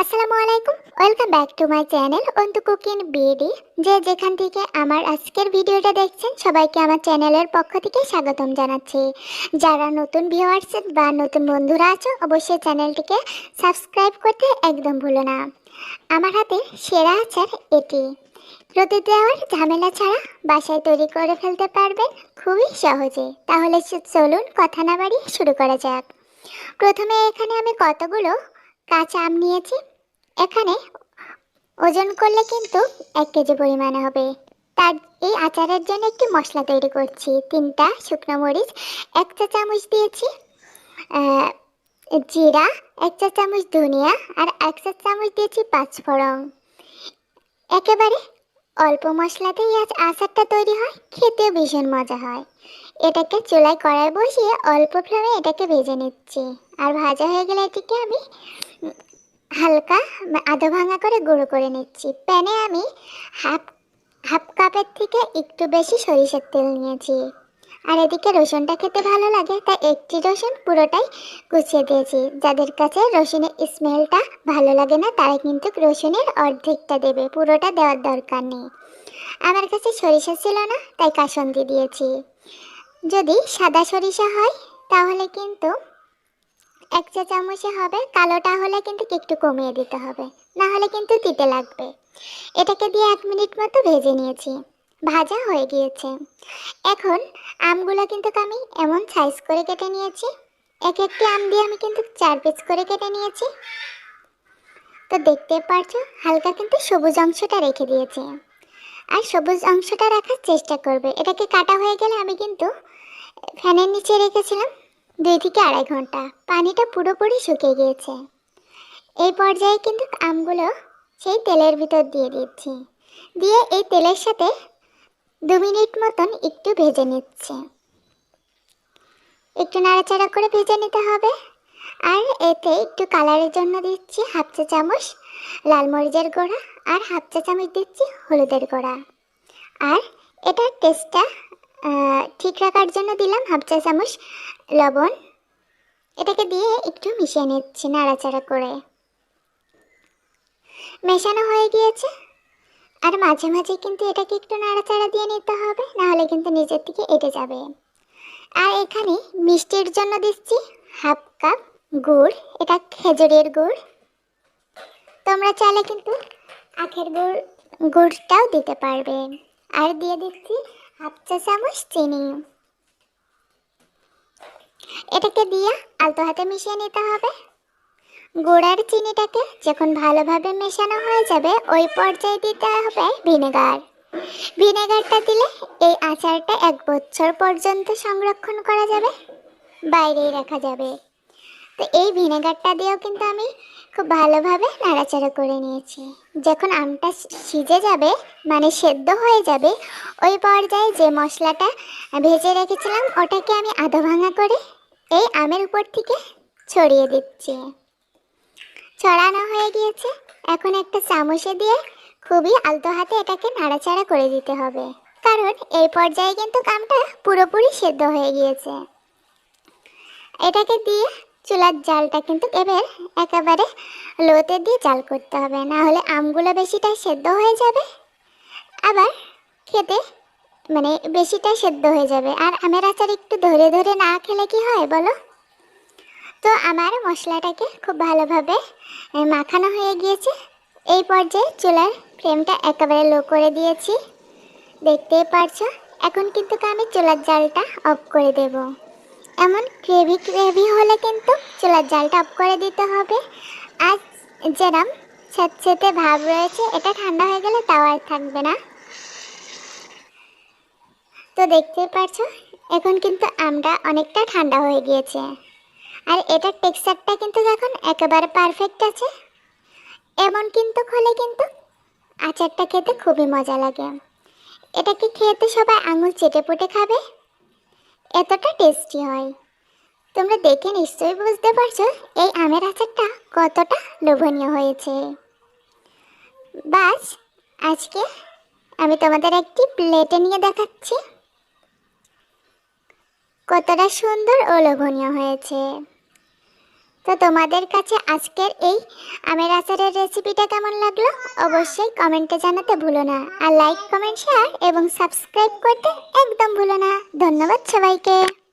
আসসালামু আলাইকুম। Welcome back to my channel Antu cooking BD যে যেখান থেকে আমার আজকের ভিডিওটা দেখছেন, সবাইকে আমার চ্যানেলের পক্ষ থেকে স্বাগতম জানাচ্ছি। যারা নতুন ভিউয়ার্স বা নতুন বন্ধুরা আছো, অবশ্যই চ্যানেলটিকে সাবস্ক্রাইব করতে একদম ভুলো না। আমার হাতে সেরা আচার এটি। রোদে দেওয়ার ঝামেলা ছাড়া বাসায় তৈরি করে ফেলতে পারবেন খুবই সহজে। তাহলে চলুন কথা না বাড়িয়ে শুরু করা যাক। প্রথমে এখানে আমি কতগুলো কাঁচা আম নিয়েছি। এখানে ওজন করলে কিন্তু এক কেজি পরিমাণে হবে। তার এই আচারের জন্য একটি মশলা তৈরি করছি। তিনটা শুকনো মরিচ, এক চা চামচ দিয়েছি জিরা, এক চা চামচ ধনিয়া আর এক চা চামচ দিয়েছি পাঁচফোড়ন। একেবারে অল্প মশলাতেই আজ আচারটা তৈরি হয়, খেতেও ভীষণ মজা হয়। এটাকে চুলায় কড়াই বসিয়ে অল্প ফ্লেমে এটাকে ভেজে নিচ্ছি। আর ভাজা হয়ে গেলে এটিকে আমি হালকা আধো ভাঙা করে গুঁড়ো করে নিচ্ছি। প্যানে আমি হাফ হাফ কাপের থেকে একটু বেশি সরিষার তেল নিয়েছি। আর এদিকে রসুনটা খেতে ভালো লাগে, তাই একটি রসুন পুরোটাই গুছিয়ে দিয়েছি। যাদের কাছে রসুনের স্মেলটা ভালো লাগে না, তারা কিন্তু রসুনের অর্ধেকটা দেবে, পুরোটা দেওয়ার দরকার নেই। আমার কাছে সরিষা ছিল না, তাই কাসন্দি দিয়েছি। যদি সাদা সরিষা হয়, তাহলে কিন্তু এক চা চামচে হবে, কালোটা হলে কিন্তু একটু কমিয়ে দিতে হবে না হলে কিন্তু তিতে লাগবে। এটাকে দিয়ে এক মিনিট মতো ভেজে নিয়েছি, ভাজা হয়ে গিয়েছে। এখন আমগুলো কিন্তু আমি এমন সাইজ করে কেটে নিয়েছি, এক একটি আম দিয়ে আমি কিন্তু চার পিস করে কেটে নিয়েছি। তো দেখতে পারছ, হালকা কিন্তু সবুজ অংশটা রেখে দিয়েছি। আর সবুজ অংশটা রাখার চেষ্টা করবে। এটাকে কাটা হয়ে গেলে আমি কিন্তু ফ্যানের নিচে রেখেছিলাম দুই থেকে আড়াই ঘণ্টা। পানিটা পুরোপুরি শুকিয়ে গিয়েছে। এই পর্যায়ে কিন্তু আমগুলো সেই তেলের ভিতর দিয়ে দিচ্ছি। দিয়ে এই তেলের সাথে দু মিনিট মতন একটু ভেজে নিচ্ছে। একটু নাড়াচাড়া করে ভেজে নিতে হবে। আর এতে একটু কালারের জন্য দিচ্ছি হাফ চা চামচ লাল মরিচের গুঁড়া আর হাফ চা চামচ দিচ্ছি হলুদের গোড়া। আর এটার টেস্টটা ঠিক রাখার জন্য দিলাম হাফ চা চামচ লবণ। এটাকে দিয়ে একটু মিশিয়ে নিচ্ছি নাড়াচাড়া করে। মেশানো হয়ে গিয়েছে। আর মাঝে মাঝে কিন্তু এটাকে একটু নাড়াচাড়া দিয়ে নিতে হবে, নাহলে কিন্তু নিজের থেকে এটে যাবে। আর এখানে মিষ্টির জন্য দিচ্ছি হাফ কাপ গুড়, এটা খেজুরের গুড়। তোমরা চাইলে কিন্তু আখের গুড়, গুড়টাও দিতে পারবে। আর দিয়ে দিচ্ছি হাফ চা চামচ চিনি। এটাকে দিয়ে আলতো হাতে মিশিয়ে নিতে হবে। গুড় আর চিনিটাকে যখন ভালোভাবে মেশানো হয়ে যাবে, ওই পর্যায়ে দিতে হবে ভিনেগার। ভিনেগারটা দিলে এই আচারটা এক বছর পর্যন্ত সংরক্ষণ করা যাবে, বাইরেই রাখা যাবে। তো এই ভিনেগারটা দিয়েও কিন্তু আমি খুব ভালোভাবে নাড়াচাড়া করে নিয়েছি। যখন আমটা সিজে যাবে মানে সেদ্ধ হয়ে যাবে, ওই পর্যায়ে যে মশলাটা ভেজে রেখেছিলাম, ওটাকে আমি আধো ভাঙা করে এই আমের উপর থেকে ছড়িয়ে দিচ্ছি। ছড়ানো হয়ে গিয়েছে। এখন একটা চামচে দিয়ে খুবই আলতো হাতে এটাকে নাড়াচাড়া করে দিতে হবে। কারণ এই পর্যায়ে কিন্তু কামটা পুরোপুরি সেদ্ধ হয়ে গিয়েছে। এটাকে দিয়ে চুলার জালটা কিন্তু এবার একেবারে লোতে দিয়ে জাল করতে হবে, না হলে আমগুলো বেশিটা সেদ্ধ হয়ে যাবে। আবার খেতে মানে বেশিটা সেদ্ধ হয়ে যাবে। আর আমের আচার একটু ধরে ধরে না খেলে কি হয় বলো? তো আমার মশলাটাকে খুব ভালোভাবে মাখানো হয়ে গিয়েছে। এই পর্যায়ে চুলার ফ্লেমটা একেবারে লো করে দিয়েছি। দেখতেই পারছ, এখন কিন্তু আমি চুলার জালটা অফ করে দেব। এমন গ্রেভি গ্রেভি হলে কিন্তু চুলার জালটা অফ করে দিতে হবে। আর যেরম স্যাঁতস্যাঁতে ভাব রয়েছে, এটা ঠান্ডা হয়ে গেলে তাও আর থাকবে না। তো দেখতেই পারছ, এখন কিন্তু আমটা অনেকটা ঠান্ডা হয়ে গিয়েছে। আর এটার টেক্সচারটা কিন্তু এখন একেবারে পারফেক্ট আছে। এমন কিন্তু হলে কিন্তু আচারটা খেতে খুবই মজা লাগে। এটাকে খেতে সবাই আঙুল চেটে পুটে খাবে? এতটা টেস্টি হয়। তোমরা দেখে নিশ্চয়ই বুঝতে পারছ, এই আমের আচারটা কতটা লোভনীয় হয়েছে। বাস, আজকে আমি তোমাদের একটি প্লেটে নিয়ে দেখাচ্ছি। কতটা সুন্দর ও লোভনীয় হয়েছে। তো তোমাদের কাছে আজকের এই আমের আচারের রেসিপিটা কেমন লাগল? অবশ্যই কমেন্টে জানাতে ভুলো না। আর লাইক কমেন্ট শেয়ার এবং সাবস্ক্রাইব করতে একদম ভুলো না। ধন্যবাদ সবাইকে।